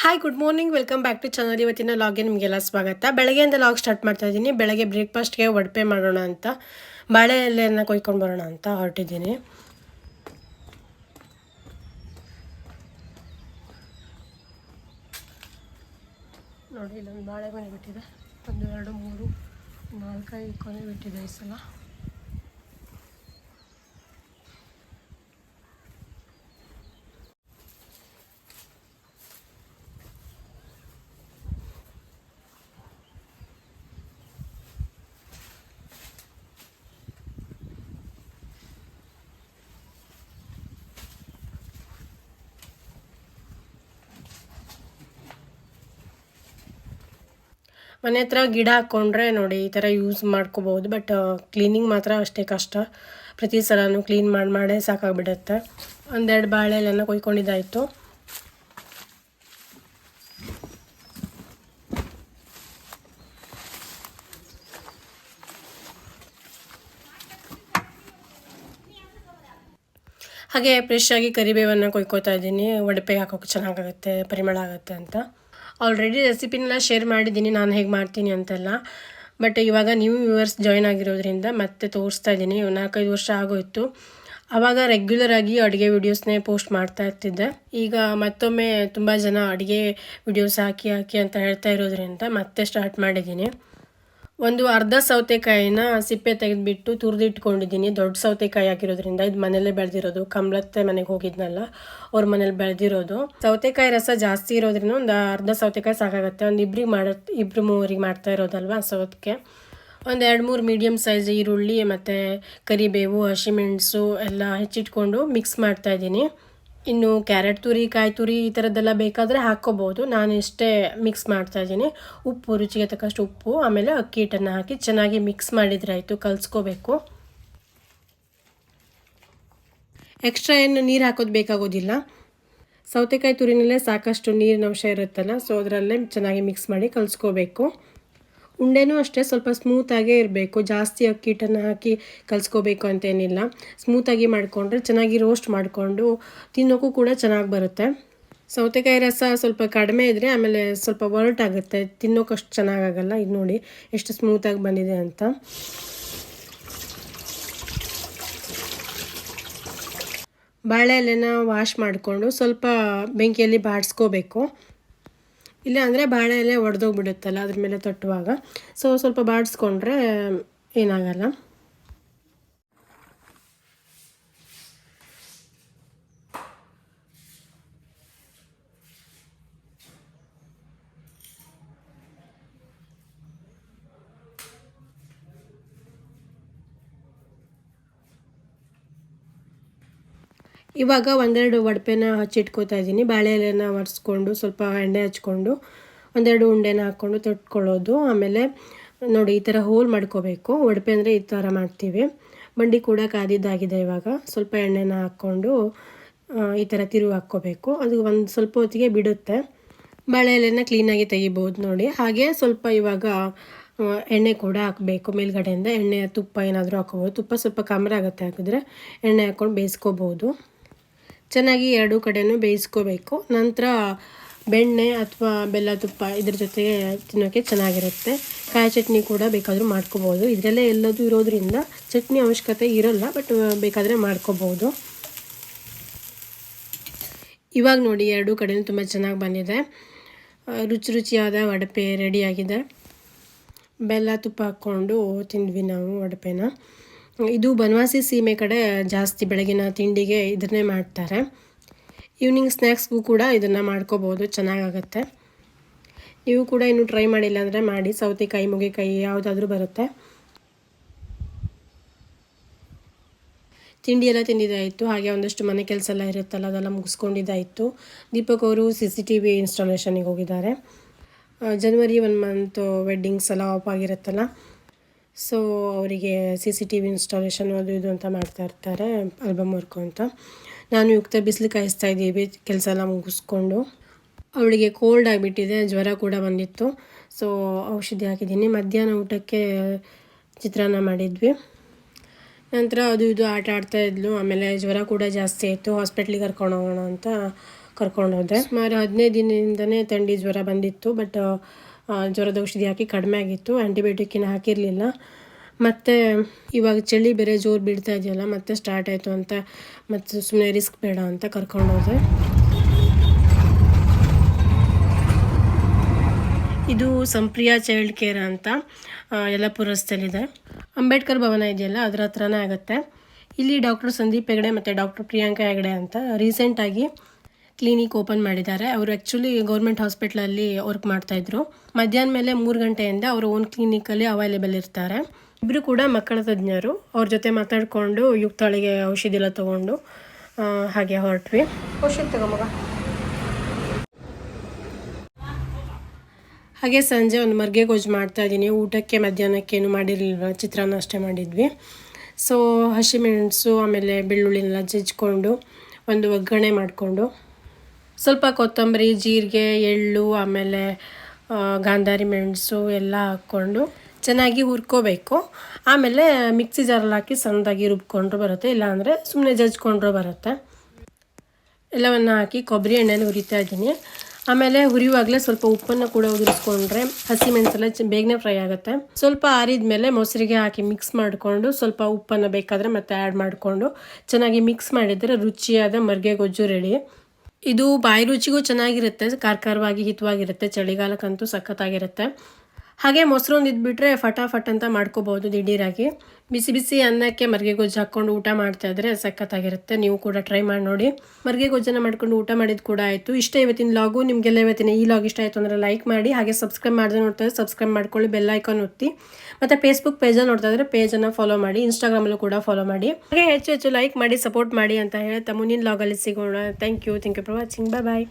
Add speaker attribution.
Speaker 1: Hi good morning welcome back to channel ಇವತ್ತಿನ ಲಾಗ್ಗೆ ನಿಮಗೆಲ್ಲ ಸ್ವಾಗತ. ಬೆಳಗ್ಗೆಯಿಂದ ಲಾಗ್ ಸ್ಟಾರ್ಟ್ ಮಾಡ್ತಾ ಇದ್ದೀನಿ ಬೆಳಗ್ಗೆ ಬ್ರೇಕ್ಫಾಸ್ಟ್ಗೆ ಒಡಪೆ ಮಾಡೋಣ ಅಂತ. ಬಾಳೆ ಎಲೆಯನ್ನು ಕೊಯ್ಕೊಂಡು ಬರೋಣ ಅಂತ ಹೊರಟಿದ್ದೀನಿ. ನೋಡಿ ಇಲ್ಲೊಂದು ಬಾಳೆ ಕೊನೆ ಬಿಟ್ಟಿದೆ. ಒಂದು, ಎರಡು, ಮೂರು, ನಾಲ್ಕೈದು ಕೊನೆ ಬಿಟ್ಟಿದೆ ಈ ಸಲ. ಮನೆ ಹತ್ರ ಗಿಡ ಹಾಕ್ಕೊಂಡ್ರೆ ನೋಡಿ ಈ ಥರ ಯೂಸ್ ಮಾಡ್ಕೋಬೋದು ಬಟ್ ಕ್ಲೀನಿಂಗ್ ಮಾತ್ರ ಅಷ್ಟೇ ಕಷ್ಟ. ಪ್ರತಿ ಸಲನೂ ಕ್ಲೀನ್ ಮಾಡಿ, ಮಾಡೇ ಸಾಕಾಗ್ಬಿಡುತ್ತೆ. ಒಂದೆರಡು ಬಾಳೆ ಎಲ್ಲ ಕೊಯ್ಕೊಂಡಿದ್ದಾಯಿತು. ಹಾಗೆ ಫ್ರೆಶ್ ಆಗಿ ಕರಿಬೇವನ್ನು ಕೊಯ್ಕೋತಾ ಇದ್ದೀನಿ. ಒಡಪೆಗೆ ಹಾಕೋಕೆ ಚೆನ್ನಾಗಾಗುತ್ತೆ, ಪರಿಮಳ ಆಗುತ್ತೆ ಅಂತ. ಆಲ್ರೆಡಿ ರೆಸಿಪಿನೆಲ್ಲ ಶೇರ್ ಮಾಡಿದ್ದೀನಿ, ನಾನು ಹೇಗೆ ಮಾಡ್ತೀನಿ ಅಂತೆಲ್ಲ. ಬಟ್ ಇವಾಗ ನ್ಯೂ ವ್ಯೂವರ್ಸ್ ಜಾಯ್ನ್ ಆಗಿರೋದ್ರಿಂದ ಮತ್ತೆ ತೋರಿಸ್ತಾ ಇದ್ದೀನಿ. ನಾಲ್ಕೈದು ವರ್ಷ ಆಗೋಯ್ತು. ಆವಾಗ ರೆಗ್ಯುಲರ್ ಆಗಿ ಅಡುಗೆ ವಿಡಿಯೋಸ್ನೇ ಪೋಸ್ಟ್ ಮಾಡ್ತಾ ಇರ್ತಿದ್ದೆ. ಈಗ ಮತ್ತೊಮ್ಮೆ ತುಂಬ ಜನ ಅಡುಗೆ ವಿಡಿಯೋಸ್ ಹಾಕಿ ಹಾಕಿ ಅಂತ ಹೇಳ್ತಾ ಇರೋದ್ರಿಂದ ಮತ್ತೆ ಸ್ಟಾರ್ಟ್ ಮಾಡಿದ್ದೀನಿ. ಒಂದು ಅರ್ಧ ಸೌತೆಕಾಯಿನ ಸಿಪ್ಪೆ ತೆಗೆದುಬಿಟ್ಟು ತುರಿದಿಟ್ಕೊಂಡಿದ್ದೀನಿ. ದೊಡ್ಡ ಸೌತೆಕಾಯಿ ಹಾಕಿರೋದ್ರಿಂದ ಇದು ಮನೇಲೇ ಬೆಳೆದಿರೋದು. ಕಮಲತ್ತೆ ಮನೆಗೆ ಹೋಗಿದ್ನಲ್ಲ, ಅವ್ರ ಮನೇಲಿ ಬೆಳೆದಿರೋದು. ಸೌತೆಕಾಯಿ ರಸ ಜಾಸ್ತಿ ಇರೋದ್ರಿಂದ ಒಂದು ಅರ್ಧ ಸೌತೆಕಾಯಿ ಸಾಕಾಗುತ್ತೆ. ಒಂದು ಇಬ್ರಿಗೆ ಮಾಡ, ಇಬ್ರು ಮೂವರಿಗೆ ಮಾಡ್ತಾ ಇರೋದಲ್ವ ಸೊ ಅದಕ್ಕೆ ಒಂದು ಎರಡು ಮೂರು ಮೀಡಿಯಮ್ ಸೈಜ್ ಈರುಳ್ಳಿ ಮತ್ತು ಕರಿಬೇವು, ಹಸಿಮೆಣಸು ಎಲ್ಲ ಹೆಚ್ಚಿಟ್ಕೊಂಡು ಮಿಕ್ಸ್ ಮಾಡ್ತಾ ಇದ್ದೀನಿ. ಇನ್ನು ಕ್ಯಾರೆಟ್ ತುರಿ, ಕಾಯಿ ತುರಿ ಈ ಥರದ್ದೆಲ್ಲ ಬೇಕಾದರೆ ಹಾಕ್ಕೋಬೋದು. ನಾನು ಇಷ್ಟೇ ಮಿಕ್ಸ್ ಮಾಡ್ತಾ ಇದ್ದೀನಿ. ಉಪ್ಪು, ರುಚಿಗೆ ತಕ್ಕಷ್ಟು ಉಪ್ಪು, ಆಮೇಲೆ ಅಕ್ಕಿ, ಹಿಟ್ಟನ್ನು ಹಾಕಿ ಚೆನ್ನಾಗಿ ಮಿಕ್ಸ್ ಮಾಡಿದರೆ ಆಯಿತು, ಕಲಿಸ್ಕೋಬೇಕು. ಎಕ್ಸ್ಟ್ರಾ ಏನು ನೀರು ಹಾಕೋದು ಬೇಕಾಗೋದಿಲ್ಲ. ಸೌತೆಕಾಯಿ ತುರಿನಲ್ಲೇ ಸಾಕಷ್ಟು ನೀರಿನ ಅಂಶ ಇರುತ್ತಲ್ಲ ಸೊ ಅದರಲ್ಲೇ ಚೆನ್ನಾಗಿ ಮಿಕ್ಸ್ ಮಾಡಿ ಕಲಿಸ್ಕೋಬೇಕು. ಉಂಡೆನೂ ಅಷ್ಟೇ ಸ್ವಲ್ಪ ಸ್ಮೂತಾಗೇ ಇರಬೇಕು. ಜಾಸ್ತಿ ಅಕ್ಕಿಟನ್ನು ಹಾಕಿ ಕಲಿಸ್ಕೋಬೇಕು ಅಂತೇನಿಲ್ಲ. ಸ್ಮೂತಾಗಿ ಮಾಡಿಕೊಂಡ್ರೆ ಚೆನ್ನಾಗಿ ರೋಸ್ಟ್ ಮಾಡಿಕೊಂಡು ತಿನ್ನೋಕ್ಕೂ ಕೂಡ ಚೆನ್ನಾಗಿ ಬರುತ್ತೆ. ಸೌತೆಕಾಯಿ ರಸ ಸ್ವಲ್ಪ ಕಡಿಮೆ ಇದ್ದರೆ ಆಮೇಲೆ ಸ್ವಲ್ಪ ಒರಟಾಗುತ್ತೆ ತಿನ್ನೋಕಷ್ಟು ಚೆನ್ನಾಗಾಗಲ್ಲ. ಇದು ನೋಡಿ ಎಷ್ಟು ಸ್ಮೂತಾಗಿ ಬಂದಿದೆ ಅಂತ. ಬಾಳೆ ಎಲೆನ ವಾಶ್ ಮಾಡಿಕೊಂಡು ಸ್ವಲ್ಪ ಬೆಂಕಿಯಲ್ಲಿ ಬಾಡಿಸ್ಕೋಬೇಕು. ಇಲ್ಲ ಅಂದರೆ ಬಾಳೆ ಎಲೆ ಒಡೆದೋಗ್ಬಿಡುತ್ತಲ್ಲ ಅದ್ರ ಮೇಲೆ ತಟ್ಟುವಾಗ. ಸೊ ಸ್ವಲ್ಪ ಬಾಡಿಸ್ಕೊಂಡ್ರೆ ಏನಾಗಲ್ಲ. ಇವಾಗ ಒಂದೆರಡು ಒಡಪೆನ ಹಚ್ಚಿಟ್ಕೋತಾ ಇದ್ದೀನಿ. ಬಾಳೆ ಎಲೆನ ಒರೆಸ್ಕೊಂಡು ಸ್ವಲ್ಪ ಎಣ್ಣೆ ಹಚ್ಕೊಂಡು ಒಂದೆರಡು ಉಂಡೆನ ಹಾಕ್ಕೊಂಡು ತೊಟ್ಕೊಳ್ಳೋದು. ಆಮೇಲೆ ನೋಡಿ, ಈ ಥರ ಹೋಲ್ ಮಾಡ್ಕೋಬೇಕು. ಒಡಪೆ ಅಂದರೆ ಈ ಥರ ಮಾಡ್ತೀವಿ. ಬಂಡಿ ಕೂಡ ಕಾದಿದ್ದಾಗಿದೆ ಇವಾಗ. ಸ್ವಲ್ಪ ಎಣ್ಣೆನ ಹಾಕ್ಕೊಂಡು ಈ ಥರ ತಿರುವು ಹಾಕ್ಕೋಬೇಕು. ಅದು ಒಂದು ಸ್ವಲ್ಪ ಹೊತ್ತಿಗೆ ಬಿಡುತ್ತೆ. ಬಾಳೆ ಎಲೆನ ಕ್ಲೀನಾಗಿ ತೆಗಿಬೋದು ನೋಡಿ. ಹಾಗೆ ಸ್ವಲ್ಪ ಇವಾಗ ಎಣ್ಣೆ ಕೂಡ ಹಾಕಬೇಕು ಮೇಲ್ಗಡೆಯಿಂದ. ಎಣ್ಣೆ ತುಪ್ಪ ಏನಾದರೂ ಹಾಕೋಬೋದು ತುಪ್ಪ ಸ್ವಲ್ಪ ಕಮ್ಮಿ ಆಗುತ್ತೆ ಹಾಕಿದ್ರೆ ಎಣ್ಣೆ ಹಾಕ್ಕೊಂಡು ಬೇಯಿಸ್ಕೋಬೋದು. ಚೆನ್ನಾಗಿ ಎರಡೂ ಕಡೆಯೂ ಬೇಯಿಸ್ಕೋಬೇಕು. ನಂತರ ಬೆಣ್ಣೆ ಅಥವಾ ಬೆಲ್ಲ ತುಪ್ಪ ಇದ್ರ ಜೊತೆಗೆ ತಿನ್ನೋಕ್ಕೆ ಚೆನ್ನಾಗಿರುತ್ತೆ. ಕಾಯಿ ಚಟ್ನಿ ಕೂಡ ಬೇಕಾದರೂ ಮಾಡ್ಕೋಬೋದು. ಇದರಲ್ಲೇ ಎಲ್ಲದೂ ಇರೋದ್ರಿಂದ ಚಟ್ನಿ ಅವಶ್ಯಕತೆ ಇರೋಲ್ಲ, ಬಟ್ ಬೇಕಾದರೆ ಮಾಡ್ಕೋಬೋದು. ಇವಾಗ ನೋಡಿ ಎರಡೂ ಕಡೆಯೂ ತುಂಬ ಚೆನ್ನಾಗಿ ಬಂದಿದೆ. ರುಚಿ ರುಚಿಯಾದ ವಡಪೆ ರೆಡಿಯಾಗಿದೆ ಬೆಲ್ಲ ತುಪ್ಪ ಹಾಕ್ಕೊಂಡು ತಿಂದ್ವಿ ನಾವು ವಡಪೆನ. ಇದು ಬನವಾಸಿ ಸೀಮೆ ಕಡೆ ಜಾಸ್ತಿ ಬೆಳಗಿನ ತಿಂಡಿಗೆ ಇದನ್ನೇ ಮಾಡ್ತಾರೆ. ಈವ್ನಿಂಗ್ ಸ್ನ್ಯಾಕ್ಸ್ಗೂ ಕೂಡ ಇದನ್ನು ಮಾಡ್ಕೋಬೋದು, ಚೆನ್ನಾಗಾಗತ್ತೆ. ನೀವು ಕೂಡ ಇನ್ನೂ ಟ್ರೈ ಮಾಡಿಲ್ಲ ಅಂದರೆ ಮಾಡಿ, ಸೌತೆಕಾಯಿ ಮುಗೆಕಾಯಿ ಯಾವುದಾದ್ರೂ ಬರುತ್ತೆ. ತಿಂಡಿ ಎಲ್ಲ ತಿಂದಿದ್ದಾಯಿತು, ಹಾಗೆ ಒಂದಷ್ಟು ಮನೆ ಕೆಲಸ ಎಲ್ಲ ಇರುತ್ತಲ್ಲ, ಅದೆಲ್ಲ ಮುಗಿಸ್ಕೊಂಡಿದ್ದಾಯಿತು. ದೀಪಕ್ ಅವರು ಸಿ ಸಿ ಟಿ ವಿ ಇನ್ಸ್ಟಾಲೇಷನಿಗೆ ಹೋಗಿದ್ದಾರೆ. ಜನವರಿ ಒನ್ ಮಂತ್ ವೆಡ್ಡಿಂಗ್ಸ್ ಎಲ್ಲ ಆಫ್ ಆಗಿರುತ್ತಲ್ಲ ಸೊ ಅವರಿಗೆ C C T V installation ಅದು ಇದು ಅಂತ ಮಾಡ್ತಾ ಇರ್ತಾರೆ ಆಲ್ಬಮ್ ವರ್ಕು ಅಂತ. ನಾನು ಯುಕ್ತ ಬಿಸಿಲು ಕಾಯಿಸ್ತಾ ಇದ್ದೀವಿ, ಕೆಲಸ ಎಲ್ಲ ಮುಗಿಸ್ಕೊಂಡು. ಅವಳಿಗೆ ಕೋಲ್ಡ್ ಆಗಿಬಿಟ್ಟಿದೆ, ಜ್ವರ ಕೂಡ ಬಂದಿತ್ತು. ಸೊ ಔಷಧಿ ಹಾಕಿದ್ದೀನಿ. ಮಧ್ಯಾಹ್ನ ಊಟಕ್ಕೆ ಚಿತ್ರಾನ್ನ ಮಾಡಿದ್ವಿ. ನಂತರ ಅದು ಇದು ಆಟ ಆಡ್ತಾ ಇದ್ಲು. ಆಮೇಲೆ ಜ್ವರ ಕೂಡ ಜಾಸ್ತಿ ಆಯಿತು. ಹಾಸ್ಪಿಟ್ಲಿಗೆ ಕರ್ಕೊಂಡು ಹೋಗೋಣ ಅಂತ ಕರ್ಕೊಂಡು ಹೋದೆ ಸುಮಾರು ಹದಿನೈದು ದಿನದಿಂದನೇ ಥಂಡಿ ಜ್ವರ ಬಂದಿತ್ತು ಬಟ್ ಜ್ವರದ ಔಷಧಿ ಹಾಕಿ ಕಡಿಮೆ ಆಗಿತ್ತು ಆ್ಯಂಟಿಬಯೋಟಿಕ್ಕಿನ ಹಾಕಿರಲಿಲ್ಲ. ಮತ್ತು ಇವಾಗ ಚಳಿ ಬೇರೆ ಜೋರು ಬೀಳ್ತಾ ಇದೆಯಲ್ಲ, ಮತ್ತೆ ಸ್ಟಾರ್ಟ್ ಆಯಿತು ಅಂತ, ಮತ್ತು ಸುಮ್ಮನೆ ರಿಸ್ಕ್ ಬೇಡ ಅಂತ ಕರ್ಕೊಂಡು ಹೋದೆ. ಇದು ಸಂಪ್ರಿಯ ಚೈಲ್ಡ್ ಕೇರ್ ಅಂತ ಯಲ್ಲಾಪುರ ರಸ್ತೆಯಲ್ಲಿದೆ ಅಂಬೇಡ್ಕರ್ ಭವನ ಇದೆಯಲ್ಲ, ಅದರ ಹತ್ರನೇ ಆಗುತ್ತೆ. ಇಲ್ಲಿ ಡಾಕ್ಟರ್ ಸಂದೀಪ್ ಹೆಗಡೆ ಮತ್ತು ಡಾಕ್ಟರ್ ಪ್ರಿಯಾಂಕಾ ಹೆಗಡೆ ಅಂತ ರೀಸೆಂಟಾಗಿ ಕ್ಲಿನಿಕ್ ಓಪನ್ ಮಾಡಿದ್ದಾರೆ. ಅವರು ಆ್ಯಕ್ಚುಲಿ ಗೌರ್ಮೆಂಟ್ ಹಾಸ್ಪಿಟ್ಲಲ್ಲಿ ವರ್ಕ್ ಮಾಡ್ತಾಯಿದ್ರು ಮಧ್ಯಾಹ್ನ ಮೇಲೆ ಮೂರು ಗಂಟೆಯಿಂದ ಅವರು ಓನ್ ಕ್ಲಿನಿಕಲ್ಲಿ ಅವೈಲೇಬಲ್ ಇರ್ತಾರೆ. ಇಬ್ಬರು ಕೂಡ ಮಕ್ಕಳ ತಜ್ಞರು. ಅವ್ರ ಜೊತೆ ಮಾತಾಡಿಕೊಂಡು ಯುಕ್ತಾಳಿಗೆ ಔಷಧಿ ಎಲ್ಲ ತೊಗೊಂಡು ಹಾಗೆ ಹೊರಟ್ವಿ. ಔಷಧಿ ತಗೊಂಬಗ ಹಾಗೆ ಸಂಜೆ ಒಂದು ಮರ್ಗೆ ಗೊಜ್ಜು ಮಾಡ್ತಾ ಇದ್ದೀನಿ. ಊಟಕ್ಕೆ ಮಧ್ಯಾಹ್ನಕ್ಕೇನು ಮಾಡಿರಲಿಲ್ಲ ಚಿತ್ರಾನ್ನ ಅಷ್ಟೇ ಮಾಡಿದ್ವಿ. ಸೊ ಹಸಿಮೆಣಸು ಆಮೇಲೆ ಬೆಳ್ಳುಳ್ಳಿನೆಲ್ಲ ಜಜ್ಜಿಕೊಂಡು ಒಂದು ಒಗ್ಗರಣೆ ಮಾಡಿಕೊಂಡು ಸ್ವಲ್ಪ ಕೊತ್ತಂಬರಿ, ಜೀರಿಗೆ, ಎಳ್ಳು, ಆಮೇಲೆ ಗಾಂಧಾರಿ ಮೆಣಸು ಎಲ್ಲ ಹಾಕ್ಕೊಂಡು ಚೆನ್ನಾಗಿ ಹುರ್ಕೋಬೇಕು. ಆಮೇಲೆ ಮಿಕ್ಸಿ ಜಾರಲ್ಲಿ ಹಾಕಿ ಸಣ್ಣದಾಗಿ ರುಬ್ಕೊಂಡ್ರು ಬರುತ್ತೆ, ಇಲ್ಲಾಂದರೆ ಸುಮ್ಮನೆ ಜಜ್ಕೊಂಡ್ರು ಬರುತ್ತೆ. ಎಲ್ಲವನ್ನು ಹಾಕಿ ಕೊಬ್ಬರಿ ಎಣ್ಣೆನ ಹುರಿತಾ ಇದ್ದೀನಿ. ಆಮೇಲೆ ಹುರಿಯುವಾಗಲೇ ಸ್ವಲ್ಪ ಉಪ್ಪನ್ನು ಕೂಡ ಉದುರಿಸ್ಕೊಂಡ್ರೆ ಹಸಿ ಮೆಣಸೆಲ್ಲ ಚ- ಬೇಗನೆ ಫ್ರೈ ಆಗುತ್ತೆ. ಸ್ವಲ್ಪ ಆರಿದ ಮೇಲೆ ಮೊಸರಿಗೆ ಹಾಕಿ ಮಿಕ್ಸ್ ಮಾಡಿಕೊಂಡು ಸ್ವಲ್ಪ ಉಪ್ಪನ್ನು ಬೇಕಾದರೆ ಮತ್ತೆ ಆ್ಯಡ್ ಮಾಡಿಕೊಂಡು ಚೆನ್ನಾಗಿ ಮಿಕ್ಸ್ ಮಾಡಿದರೆ ರುಚಿಯಾದ ಮರ್ಗೆ ಗೊಜ್ಜು ರೆಡಿ. ಇದು ಬಾಯಿ ರುಚಿಗೂ ಚೆನ್ನಾಗಿರುತ್ತೆ ಕಾರ್ಕಾರವಾಗಿ ಹಿತವಾಗಿರುತ್ತೆ ಚಳಿಗಾಲಕ್ಕಂತೂ ಸಖತ್ತಾಗಿರುತ್ತೆ. ಹಾಗೆ ಮೊಸರು ಒಂದು ಇದ್ಬಿಟ್ರೆ ಫಟಾಫಟ್ ಅಂತ ಮಾಡ್ಕೋಬೋದು ದಿಢೀರಾಗಿ. ಬಿಸಿ ಬಿಸಿ ಅನ್ನಕ್ಕೆ ಮರಿಗೆ ಗೊಜ್ಜು ಹಾಕ್ಕೊಂಡು ಊಟ ಮಾಡ್ತಾ ಇದ್ರೆ ಸಖತ್ತಾಗಿರುತ್ತೆ. ನೀವು ಕೂಡ ಟ್ರೈ ಮಾಡಿ ನೋಡಿ. ಮರಿಗೆ ಗೊಜ್ಜನ್ನು ಮಾಡ್ಕೊಂಡು ಊಟ ಮಾಡಿದ ಕೂಡ ಆಯಿತು. ಇಷ್ಟ ಇವತ್ತಿನ ಲಾಗು ನಿಮಗೆಲ್ಲ ಇವತ್ತಿನ ಈ ಲಾಗ್ ಇಷ್ಟ ಆಯಿತು ಅಂದರೆ ಲೈಕ್ ಮಾಡಿ. ಹಾಗೆ ಸಬ್ಸ್ಕ್ರೈಬ್ ಮಾಡಿದ್ರೆ ನೋಡ್ತಾ ಇದ್ರೆ ಸಬ್ಸ್ಕ್ರೈಬ್ ಮಾಡ್ಕೊಳ್ಳಿ ಬೆಲ್ ಐಕಾನ್ ಒತ್ತಿ. ಮತ್ತು ಫೇಸ್ಬುಕ್ ಪೇಜನ್ನು ನೋಡ್ತಾ ಇದ್ರೆ ಪೇಜನ್ನು ಫಾಲೋ ಮಾಡಿ. ಇನ್ಸ್ಟಾಗ್ರಾಮಲ್ಲೂ ಕೂಡ ಫಾಲೋ ಮಾಡಿ. ಹಾಗೆ ಹೆಚ್ಚು ಹೆಚ್ಚು ಲೈಕ್ ಮಾಡಿ ಸಪೋರ್ಟ್ ಮಾಡಿ ಅಂತ ಹೇಳ್ತಾ ಮುಂದಿನ ಲಾಗಲ್ಲಿ ಸಿಗೋಣ. Thank you thank you for watching bye bye